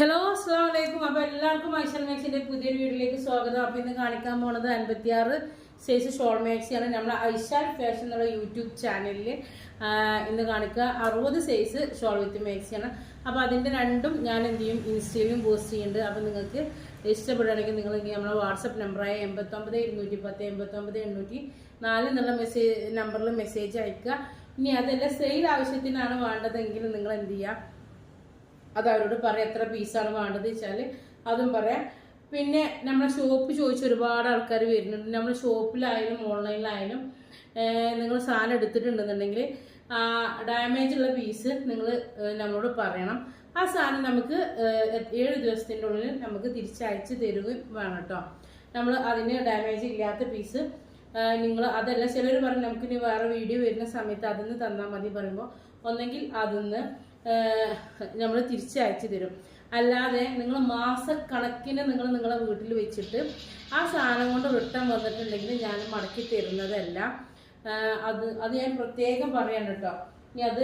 Hello അസ്സാം വലൈക്കും അപ്പോൾ എല്ലാവർക്കും ഐശ്വർ മാക്സിന്റെ പുതിയൊരു വീഡിയോയിലേക്ക് സ്വാഗതം. അപ്പോൾ ഇന്ന് കാണിക്കാൻ പോണത് അൻപത്തിയാറ് സൈസ് ഷോൾ മാക്സിയാണ് നമ്മളെ ഐഷാൽ ഫാഷൻ എന്നുള്ള യൂട്യൂബ് ചാനലിൽ ഇന്ന് കാണിക്കുക അറുപത് സൈസ് ഷോൾ വിത്ത് മാക്സിയാണ് അപ്പോൾ അതിന്റെ രണ്ടും ഞാൻ എന്ത് ചെയ്യും? ഇൻസ്റ്റയിലും പോസ്റ്റ് ചെയ്യുന്നുണ്ട്. അപ്പോൾ നിങ്ങൾക്ക് ഇഷ്ടപ്പെടുകയാണെങ്കിൽ നിങ്ങൾ നമ്മളെ വാട്സപ്പ് നമ്പറായ എൺപത്തൊമ്പത് ഇരുന്നൂറ്റി പത്ത് എൺപത്തൊമ്പത് എണ്ണൂറ്റി നാല് എന്നുള്ള മെസ്സേജ് നമ്പറിൽ മെസ്സേജ് അയക്കുക. ഇനി അതല്ല സെയിൽ ആവശ്യത്തിനാണ് വേണ്ടതെങ്കിൽ നിങ്ങൾ എന്ത് ചെയ്യുക? അത് അവരോട് പറയാം എത്ര പീസാണ് വേണ്ടത് വെച്ചാൽ അതും പറയാം. പിന്നെ നമ്മുടെ ഷോപ്പ് ചോദിച്ച് ഒരുപാട് ആൾക്കാർ വരുന്നുണ്ട്. നമ്മുടെ ഷോപ്പിലായാലും ഓൺലൈനിലായാലും നിങ്ങൾ സാധനം എടുത്തിട്ടുണ്ടെന്നുണ്ടെങ്കിൽ ഡാമേജ് ഉള്ള പീസ് നിങ്ങൾ നമ്മളോട് പറയണം. ആ സാധനം നമുക്ക് ഏഴ് ദിവസത്തിന്റെ ഉള്ളിൽ നമുക്ക് തിരിച്ചയച്ച് തരുകയും വേണം കേട്ടോ. നമ്മൾ അതിന് ഡാമേജ് ഇല്ലാത്ത പീസ് നിങ്ങൾ അതല്ല. ചിലർ പറയും നമുക്കിനി വേറെ വീഡിയോ വരുന്ന സമയത്ത് അതിന്ന് തന്നാൽ മതി പറയുമ്പോൾ ഒന്നെങ്കിൽ അതിന്ന് നമ്മൾ തിരിച്ചയച്ചു തരും. അല്ലാതെ നിങ്ങൾ മാസക്കണക്കിന് നിങ്ങൾ നിങ്ങളെ വീട്ടിൽ വെച്ചിട്ട് ആ സാധനം കൊണ്ട് റിട്ടേൺ വന്നിട്ടുണ്ടെങ്കിൽ ഞാൻ മടക്കി തരുന്നതല്ല. അത് അത് ഞാൻ പ്രത്യേകം പറയാൻ കേട്ടോ. ഇനി അത്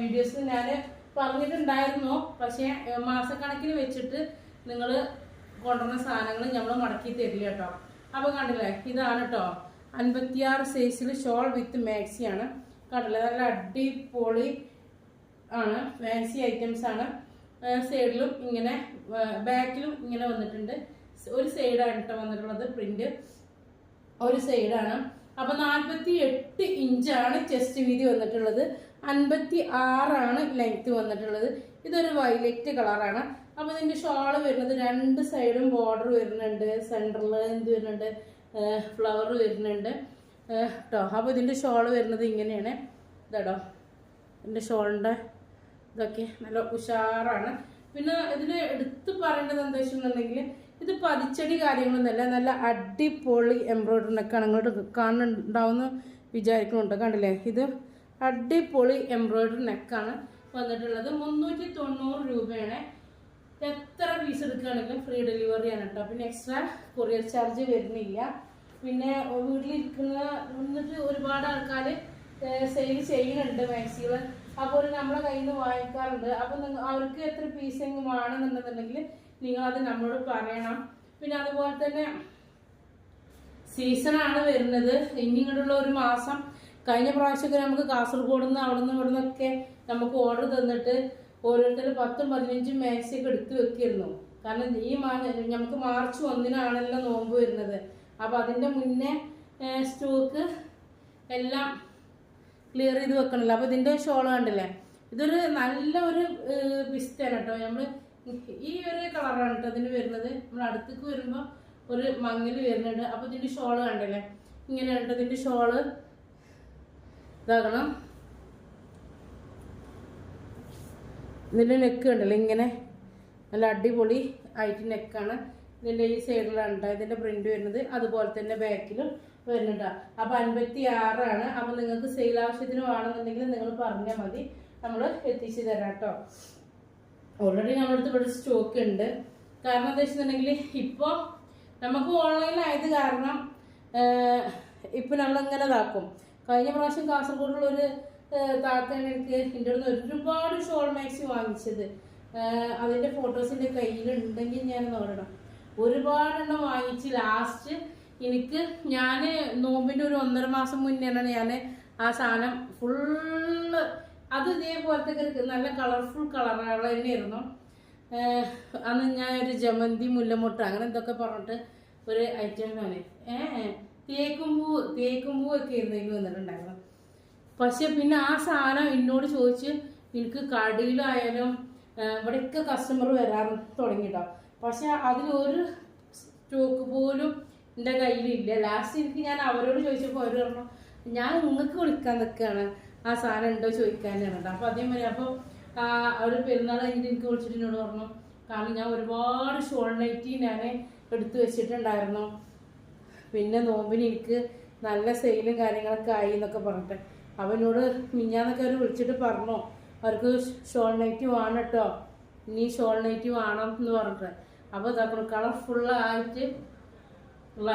വീഡിയോസിൽ ഞാൻ പറഞ്ഞിട്ടുണ്ടായിരുന്നു. പക്ഷേ മാസക്കണക്കിന് വെച്ചിട്ട് നിങ്ങൾ കൊണ്ടുവന്ന സാധനങ്ങൾ നമ്മൾ മടക്കി തരില്ല കേട്ടോ. അപ്പോൾ കണ്ടില്ലേ ഇതാണ് കേട്ടോ. അൻപത്തിയാറ് സൈസിൽ ഷോൾ വിത്ത് മാക്സിയാണ് കണ്ടില്ലേ നല്ല അടിപൊളി ആണ്. ഫാൻസി ഐറ്റംസ് ആണ്. സൈഡിലും ഇങ്ങനെ ബാക്കിലും ഇങ്ങനെ വന്നിട്ടുണ്ട്. ഒരു സൈഡാണ് കേട്ടോ വന്നിട്ടുള്ളത് പ്രിന്റ് ഒരു സൈഡാണ് അപ്പൊ നാൽപ്പത്തി എട്ട് ഇഞ്ചാണ് ചെസ്റ്റ് വീതി വന്നിട്ടുള്ളത്. അൻപത്തി ആറാണ് ലെങ്ത് വന്നിട്ടുള്ളത്. ഇതൊരു വയലറ്റ് കളറാണ് അപ്പൊ ഇതിന്റെ ഷോൾ വരുന്നത് രണ്ട് സൈഡും ബോർഡർ വരുന്നുണ്ട്. സെന്ററിൽ എന്ത് വരുന്നുണ്ട്? ഫ്ലവർ വരുന്നുണ്ട്. കേട്ടോ അപ്പൊ ഇതിന്റെ ഷോൾ വരുന്നത് ഇങ്ങനെയാണ്. ഇതാടോ എന്റെ ഷോളിന്റെ ഇതൊക്കെ നല്ല ഉഷാറാണ്. പിന്നെ ഇതിൽ എടുത്ത് പറയേണ്ടത് എന്താ വെച്ചിട്ടുണ്ടെങ്കിൽ ഇത് പതിച്ചടി കാര്യങ്ങളൊന്നുമല്ല നല്ല അടിപൊളി എംബ്രോയിഡറി നെക്കാണ് ഇങ്ങോട്ട് കാണുന്നുണ്ടാവുമെന്ന് വിചാരിക്കുന്നുണ്ട്. കണ്ടില്ലേ? ഇത് അടിപൊളി എംബ്രോയിഡറി നെക്കാണ് വന്നിട്ടുള്ളത്. മുന്നൂറ്റി തൊണ്ണൂറ് രൂപയാണ്. എത്ര പീസ് എടുക്കുകയാണെങ്കിലും ഫ്രീ ഡെലിവറി ആണ് കേട്ടോ. പിന്നെ എക്സ്ട്രാ കൊറിയർ ചാർജ് വരുന്നില്ല. പിന്നെ വീട്ടിലിരിക്കുന്ന വന്നിട്ട് ഒരുപാട് ആൾക്കാർ സെയിൽ ചെയ്യുന്നുണ്ട് മാക്സികൾ അപ്പോൾ നമ്മളെ കയ്യിൽ നിന്ന് വാങ്ങിക്കാറുണ്ട് അപ്പോൾ അവർക്ക് എത്ര പീസെങ്കിലും വേണമെന്നുണ്ടെന്നുണ്ടെങ്കിൽ നിങ്ങൾ അത് നമ്മളോട് പറയണം. പിന്നെ അതുപോലെ തന്നെ സീസണാണ് വരുന്നത്. ഇനി ഇങ്ങോട്ടുള്ള ഒരു മാസം കഴിഞ്ഞ പ്രാവശ്യമൊക്കെ നമുക്ക് കാസർഗോഡ് നിന്ന് അവിടെ നിന്ന് ഇവിടെ നിന്നൊക്കെ നമുക്ക് ഓർഡർ തന്നിട്ട് ഓരോരുത്തർ പത്തും പതിനഞ്ചും മാക്സി ഒക്കെ എടുത്തു വെക്കിയിരുന്നു. കാരണം ഈ മാ നമുക്ക് മാർച്ച് ഒന്നിനാണല്ലോ നോമ്പ് വരുന്നത്. അപ്പോൾ അതിന്റെ മുന്നേ സ്റ്റോക്ക് എല്ലാം ക്ലിയർ ചെയ്ത് വെക്കണല്ലോ. അപ്പൊ ഇതിന്റെ ഷോൾ കണ്ടില്ലേ? ഇതൊരു നല്ല ഒരു പിസ്റ്റാണ് കേട്ടോ. നമ്മൾ ഈ ഒരു കളറാണ് കേട്ടോ ഇതിന് വരുന്നത്. നമ്മൾ അടുത്തേക്ക് വരുമ്പോൾ ഒരു മങ്ങൽ വരുന്നുണ്ട്. അപ്പോൾ ഇതിന്റെ ഷോൾ കണ്ടില്ലേ? ഇങ്ങനെ കേട്ടോ ഇതിന്റെ ഷോൾ ഇതാകണം. ഇതിന്റെ നെക്ക് കണ്ടല്ലോ? ഇങ്ങനെ നല്ല അടിപൊളി ആയിട്ട് നെക്കാണ് ഇതിന്റെ ഈ സൈഡിലാണ് കേട്ടോ ഇതിന്റെ പ്രിന്റ് വരുന്നത്. അതുപോലെ തന്നെ ബാക്കിലും വരുന്നുണ്ട്. അപ്പൊ അൻപത്തി ആറാണ് അപ്പൊ നിങ്ങൾക്ക് സെയിൽ ആവശ്യത്തിന് വേണമെന്നുണ്ടെങ്കിൽ നിങ്ങൾ പറഞ്ഞാൽ മതി. നമ്മൾ എത്തിച്ചു തരാം കേട്ടോ ഓൾറെഡി നമ്മളടുത്ത് ഇവിടെ സ്റ്റോക്ക് ഉണ്ട്. കാരണം എന്താ വെച്ചിട്ടുണ്ടെങ്കിൽ ഇപ്പോൾ നമുക്ക് ഓൺലൈനായത് കാരണം ഇപ്പം നമ്മളിങ്ങനെ ഇതാക്കും. കഴിഞ്ഞ പ്രാവശ്യം കാസർഗോഡുള്ള ഒരു എനിക്ക് എന്റെ അടുത്ത് ഒരുപാട് ഷോൾ മാക്സി വാങ്ങിച്ചത്. അതിന്റെ ഫോട്ടോസിന്റെ കയ്യിലുണ്ടെങ്കിൽ ഞാൻ നോക്കണം ഒരുപാടെണ്ണം വാങ്ങിച്ച് ലാസ്റ്റ് എനിക്ക് ഞാൻ നോമ്പിന്റെ ഒരു ഒന്നര മാസം മുന്നേയാണ് ഞാൻ ആ സാധനം ഫുള്ള് അത് ഇതേപോലത്തെ നല്ല കളർഫുൾ കളറുകൾ തന്നെയായിരുന്നു. അന്ന് ഞാൻ ഒരു ജമന്തി മുല്ലമുട്ട അങ്ങനെ എന്തൊക്കെ പറഞ്ഞിട്ട് ഒരു ഐറ്റം ആണ് ഏഹ് തേക്കും പൂ തേക്കും പൂ ഒക്കെ ആയിരുന്നു വന്നിട്ടുണ്ടായിരുന്നു പക്ഷെ പിന്നെ ആ സാധനം എന്നോട് ചോദിച്ച് എനിക്ക് കടയിലായാലും ഇവിടെയൊക്കെ കസ്റ്റമർ വരാൻ തുടങ്ങിട്ടോ പക്ഷെ അതിലൊരു സ്റ്റോക്ക് പോലും എന്റെ കയ്യിലില്ല. ലാസ്റ്റ് എനിക്ക് ഞാൻ അവരോട് ചോദിച്ചപ്പോൾ അവർ പറഞ്ഞു ഞാൻ നിങ്ങൾക്ക് വിളിക്കാൻ നിൽക്കുകയാണ് ആ സാധനം ഉണ്ടോ ചോദിക്കാനാണ് കേട്ടോ അപ്പോൾ അതേമാതിരി അപ്പോൾ അവർ പെരുന്നാൾ കഴിഞ്ഞിട്ട് എനിക്ക് വിളിച്ചിട്ട് എന്നോട് പറഞ്ഞു കാരണം ഞാൻ ഒരുപാട് ഷോൾ നൈറ്റി ഞാൻ എടുത്തു വെച്ചിട്ടുണ്ടായിരുന്നു. പിന്നെ നോമ്പിന് എനിക്ക് നല്ല സെയിലും കാര്യങ്ങളൊക്കെ ആയി എന്നൊക്കെ പറഞ്ഞിട്ട്. അവനോട് മിഞ്ഞാന്നൊക്കെ അവർ വിളിച്ചിട്ട് പറഞ്ഞു അവർക്ക് ഷോൾ നൈറ്റി വേണം കേട്ടോ ഇനി ഷോൾ നൈറ്റി വേണം എന്ന് പറഞ്ഞിട്ട്. അപ്പോൾ ഇതാക്കണം കളർഫുള്ളായിട്ട് ഉള്ള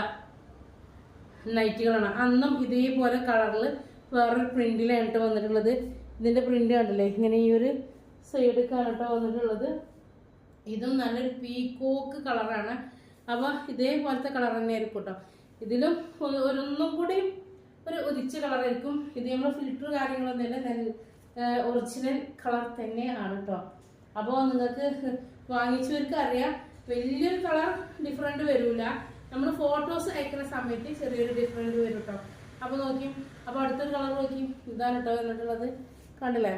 നൈറ്റികളാണ് അന്നും ഇതേപോലെ കളറിൽ വേറൊരു പ്രിന്റിലാണ് വന്നിട്ടുള്ളത്. ഇതിന്റെ പ്രിന്റ് കണ്ടില്ലേ? ഇങ്ങനെ ഈ ഒരു സൈഡ് കാണട്ടോ വന്നിട്ടുള്ളത്. ഇതും നല്ലൊരു പീക്കോക്ക് കളറാണ് അപ്പോൾ ഇതേപോലത്തെ കളർ തന്നെ ആയിരിക്കും കേട്ടോ. ഇതിലും ഒരൊന്നും കൂടി ഒരു ഒതിച്ച കളറായിരിക്കും ഇത് നമ്മൾ ഫിൽറ്റർ കാര്യങ്ങളൊന്നും നല്ല ഒറിജിനൽ കളർ തന്നെയാണ് കേട്ടോ. അപ്പോൾ നിങ്ങൾക്ക് വാങ്ങിച്ചവർക്ക് അറിയാം വലിയൊരു കളർ ഡിഫറെന്റ് വരില്ല നമ്മൾ ഫോട്ടോസ് അയക്കുന്ന സമയത്ത് ചെറിയൊരു ഡിഫറൻസ് വരും കേട്ടോ അപ്പോൾ നോക്കി അപ്പോൾ അടുത്തൊരു കളർ നോക്കി. ഇതാണ് കേട്ടോ എന്നിട്ടുള്ളത് കണ്ടില്ലേ?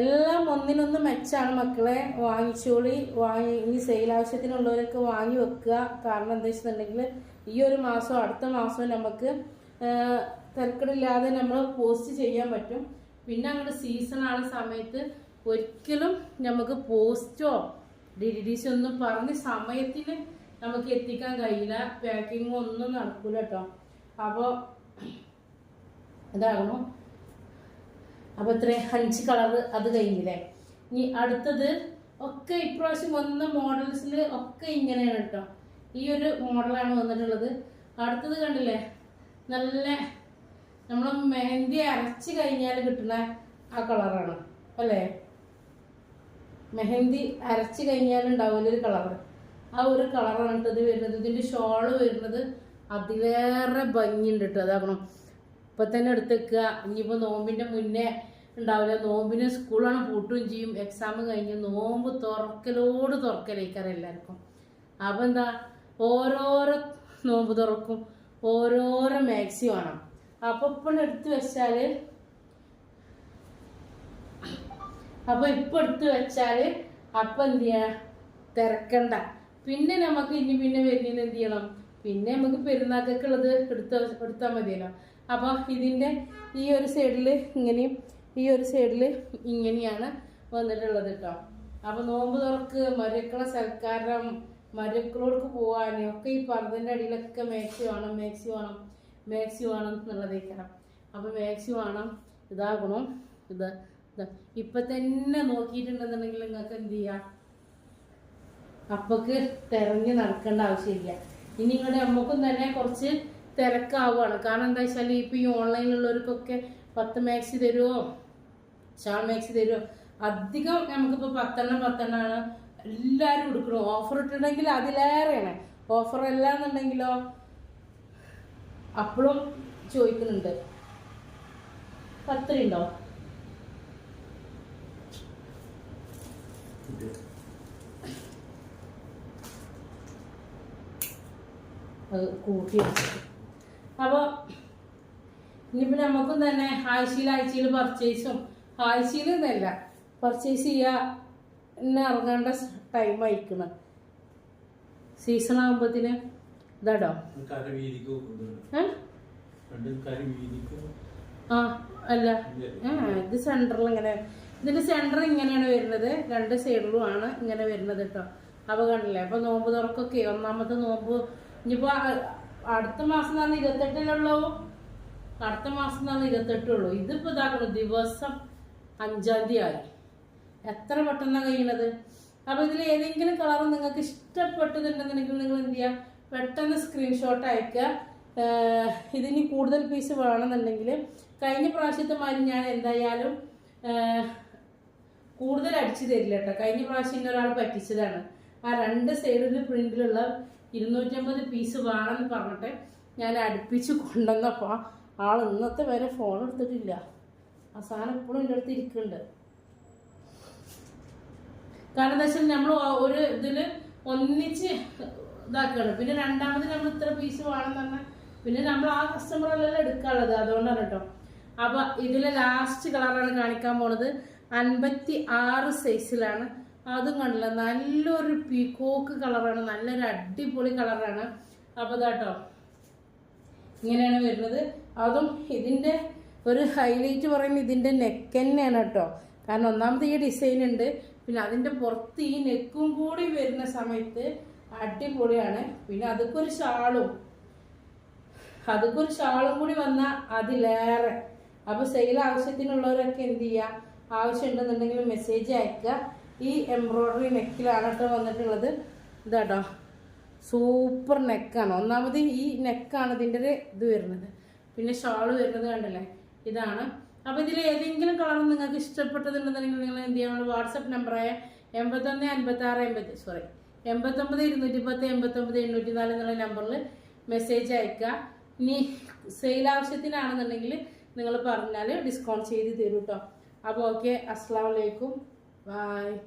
എല്ലാം ഒന്നിനൊന്ന് മെച്ചാണ് മക്കളെ. വാങ്ങിച്ചോളി വാങ്ങി ഇനി സെയിൽ ആവശ്യത്തിനുള്ളവരൊക്കെ വാങ്ങി വെക്കുക. കാരണം എന്താ വെച്ചിട്ടുണ്ടെങ്കിൽ ഈ ഒരു മാസം അടുത്ത മാസവും നമുക്ക് തിരക്കടില്ലാതെ നമ്മൾ പോസ്റ്റ് ചെയ്യാൻ പറ്റും. പിന്നെ അങ്ങോട്ട് സീസണാണ് സമയത്ത് ഒരിക്കലും നമുക്ക് പോസ്റ്റോ ഡി ഒന്നും പറഞ്ഞ് സമയത്തിന് നമുക്ക് എത്തിക്കാൻ കഴിയില്ല. പാക്കിംഗ് ഒന്നും നടക്കൂല കേട്ടോ അപ്പോൾ ഇതാകണോ അപ്പൊ ഇത്രയും അഞ്ച് കളർ അത് കഴിഞ്ഞില്ലേ? ഇനി അടുത്തത് ഒക്കെ ഇപ്രാവശ്യം വന്ന മോഡൽസിൽ ഒക്കെ ഇങ്ങനെയാണ് കേട്ടോ ഈ ഒരു മോഡലാണ് വന്നിട്ടുള്ളത്. അടുത്തത് കണ്ടില്ലേ? നല്ല നമ്മൾ മെഹന്തി അരച്ച് കഴിഞ്ഞാൽ കിട്ടുന്ന ആ കളറാണ്. അല്ലേ? മെഹന്തി അരച്ച് കഴിഞ്ഞാൽ ഒരു കളറ്. ആ ഒരു കളറാണ് കേട്ടോ ഇത് വരുന്നത്. ഇതിന്റെ ഷോൾ വരുന്നത് അതിലേറെ ഭംഗിയുണ്ട് കേട്ടോ. അതാകണം. ഇപ്പൊ തന്നെ എടുത്തേക്കുക ഇനിയിപ്പോ നോമ്പിന്റെ മുന്നേ ഉണ്ടാവില്ല. നോമ്പിന് സ്കൂളാണ് പൂട്ടുകയും ചെയ്യും. എക്സാം കഴിഞ്ഞ് നോമ്പ് തുറക്കലോട് തുറക്കലേക്കാറ് എല്ലാവർക്കും. അപ്പൊ എന്താ? ഓരോരോ നോമ്പ് തുറക്കും. ഓരോരോ മാക്സി വേണം അപ്പൊ ഇപ്പം എടുത്തു വെച്ചാൽ അപ്പൊ ഇപ്പൊ എടുത്തു വെച്ചാൽ അപ്പൊ എന്ത് ചെയ്യാ? തിരക്കണ്ട. പിന്നെ നമുക്ക് ഇനി പിന്നെ വരുന്നത് എന്ത് ചെയ്യണം? പിന്നെ നമുക്ക് പെരുന്നാക്കൊക്കെ ഉള്ളത് എടുത്ത എടുത്താൽ മതിയല്ലോ. അപ്പൊ ഇതിന്റെ ഈ ഒരു സൈഡിൽ ഇങ്ങനെയും ഈ ഒരു സൈഡിൽ ഇങ്ങനെയാണ് വന്നിട്ടുള്ളത് കേട്ടോ. അപ്പൊ നോമ്പ് തുറക്ക് മരുക്കളെ സൽക്കാരം മരുക്കളോർക്ക് പോവാനും ഒക്കെ ഈ പറഞ്ഞതിന്റെ അടിയിലൊക്കെ മാക്സി വേണം മാക്സി വേണം മാക്സി വേണം എന്നുള്ളതേക്കണം അപ്പൊ മാക്സി വേണം ഇതാകണം ഇത് ഇത്. ഇപ്പൊ തന്നെ നോക്കിയിട്ടുണ്ടെന്നുണ്ടെങ്കിൽ നിങ്ങൾക്ക് എന്ത് ചെയ്യാം? അപ്പൊക്ക് തിരഞ്ഞു നടക്കേണ്ട ആവശ്യമില്ല. ഇനി ഇങ്ങോട്ട് നമുക്കും തന്നെ കുറച്ച് തിരക്കാവുകയാണ്. കാരണം എന്താ വെച്ചാൽ ഇപ്പൊ ഈ ഓൺലൈനിലുള്ളവർക്കൊക്കെ പത്ത് മാക്സി തരുമോ ഷാൾ മാക്സി തരുമോ അധികം നമുക്കിപ്പോ പത്തെണ്ണം പത്തെണ്ണമാണ് എല്ലാവരും കൊടുക്കണം ഓഫർ ഇട്ടിട്ടുണ്ടെങ്കിൽ അതിലേറെയാണ്. ഓഫർ അല്ല എന്നുണ്ടെങ്കിലോ അപ്പോഴും ചോദിക്കുന്നുണ്ട് പത്തലുണ്ടോ അത് കൂട്ടി വെച്ചത് അപ്പോൾ ഇനിയിപ്പോൾ നമുക്കും തന്നെ ആഴ്ചയിൽ ആഴ്ചയിൽ പർച്ചേസും ആഴ്ചയിൽ എന്നല്ല പർച്ചേസ് ചെയ്യുക ഇന്ന് ഇറങ്ങേണ്ട ടൈം അയക്കണം സീസൺ ആകുമ്പോഴത്തേന് ഇതാടോ? ആ അല്ല. ഇത് സെന്ററിൽ ഇങ്ങനെ ഇതിന്റെ സെന്റർ ഇങ്ങനെയാണ് വരുന്നത്. രണ്ട് സൈഡിലും ആണ് ഇങ്ങനെ വരുന്നത് കേട്ടോ അപ്പൊ കണ്ടില്ലേ? അപ്പൊ നോമ്പ് തുറക്കൊക്കെ ഒന്നാമത്തെ നോമ്പ് ഇനിയിപ്പോ അടുത്ത മാസം തന്നെ ഇരുപത്തെട്ടിലുള്ളൂ അടുത്ത മാസം തന്നെ ഇരുപത്തെട്ടുള്ളൂ. ഇതിപ്പോ ഇതാക്കണം ദിവസം അഞ്ചാം തീയതി ആയി. എത്ര പെട്ടെന്നാണ് കഴിയണത്? അപ്പൊ ഇതിൽ ഏതെങ്കിലും കളർ നിങ്ങൾക്ക് ഇഷ്ടപ്പെട്ടതുണ്ടെന്നുണ്ടെങ്കിൽ നിങ്ങൾ എന്ത് ചെയ്യുക പെട്ടെന്ന് സ്ക്രീൻഷോട്ട് അയക്കുക ഇതിന് കൂടുതൽ പീസ് വേണമെന്നുണ്ടെങ്കിൽ കഴിഞ്ഞ പ്രാവശ്യത്തെ മാതിരി ഞാൻ എന്തായാലും കൂടുതൽ അടിച്ചു തരില്ല കേട്ടോ. കഴിഞ്ഞ പ്രാവശ്യം ഇന്നൊരാൾ പറ്റിച്ചതാണ്. ആ രണ്ട് സൈഡിൽ പ്രിന്റിലുള്ള ഇരുന്നൂറ്റമ്പത് പീസ് വേണമെന്ന് പറഞ്ഞിട്ട് ഞാൻ അടുപ്പിച്ച് കൊണ്ടുവന്നപ്പോൾ ആൾ ഇന്നത്തെ വരെ ഫോൺ എടുത്തിട്ടില്ല. ആ സാധനം ഇപ്പോഴും എന്റെ അടുത്ത് ഇരിക്കുന്നുണ്ട്. കാരണം എന്താ വെച്ചാൽ നമ്മൾ ഒരു ഇതിൽ ഒന്നിച്ച് ഇതാക്കുകയാണ്. പിന്നെ രണ്ടാമത് നമ്മൾ ഇത്ര പീസ് വേണം തന്നെ പിന്നെ നമ്മൾ ആ കസ്റ്റമറെല്ലാം എടുക്കാനുള്ളത്. അതുകൊണ്ടാണ് കേട്ടോ അപ്പൊ ഇതിലെ ലാസ്റ്റ് കളറാണ് കാണിക്കാൻ പോണത്. അൻപത്തി ആറ് സൈസിലാണ് അതും കണ്ടില്ല. നല്ലൊരു പീക്കോക്ക് കളറാണ്. നല്ലൊരു അടിപൊളി കളറാണ്. അപ്പൊ ഇതാട്ടോ ഇങ്ങനെയാണ് വരുന്നത്. അതും ഇതിന്റെ ഒരു ഹൈലൈറ്റ് പറയുന്നത് ഇതിന്റെ നെക്ക് തന്നെയാണ് കേട്ടോ കാരണം ഒന്നാമത് ഈ ഡിസൈൻ ഉണ്ട്. പിന്നെ അതിന്റെ പുറത്ത് ഈ നെക്കും കൂടി വരുന്ന സമയത്ത് അടിപൊളിയാണ്. പിന്നെ അതൊക്കെ ഒരു ഷാളും. അതൊക്കെ ഒരു ഷാളും കൂടി വന്നാൽ അതിലേറെ. അപ്പോൾ സെയിൽ ആവശ്യത്തിനുള്ളവരൊക്കെ എന്ത് ചെയ്യുക ആവശ്യമുണ്ടെന്നുണ്ടെങ്കിൽ മെസ്സേജ് അയക്കുക. ഈ എംബ്രോയ്ഡറി നെക്കിലാണ് കേട്ടോ വന്നിട്ടുള്ളത്. ഇതാട്ടോ. സൂപ്പർ നെക്കാണ് ഒന്നാമത് ഈ നെക്കാണ് ഇതിന്റെ ഇത് വരുന്നത്. പിന്നെ ഷാൾ വരുന്നത് കണ്ടല്ലേ? ഇതാണ്. അപ്പോൾ ഇതിൽ ഏതെങ്കിലും കളർ നിങ്ങൾക്ക് ഇഷ്ടപ്പെട്ടതുണ്ടെന്നുണ്ടെങ്കിൽ നിങ്ങൾ എന്ത് ചെയ്യണം വാട്സപ്പ് നമ്പറായ എൺപത്തൊന്ന് അൻപത്തി ആറ് എൺപത്തി സോറി എൺപത്തൊമ്പത് ഇരുന്നൂറ്റി പത്ത് എൺപത്തൊമ്പത് എണ്ണൂറ്റി നാല് എന്നുള്ള നമ്പറിൽ മെസ്സേജ് അയക്കുക ഇനി സെയിൽ ആവശ്യത്തിനാണെന്നുണ്ടെങ്കിൽ നിങ്ങൾ പറഞ്ഞാൽ ഡിസ്കൗണ്ട് ചെയ്ത് തരും കേട്ടോ അപ്പോൾ ഓക്കെ അസ്സാം വലൈക്കും Bye.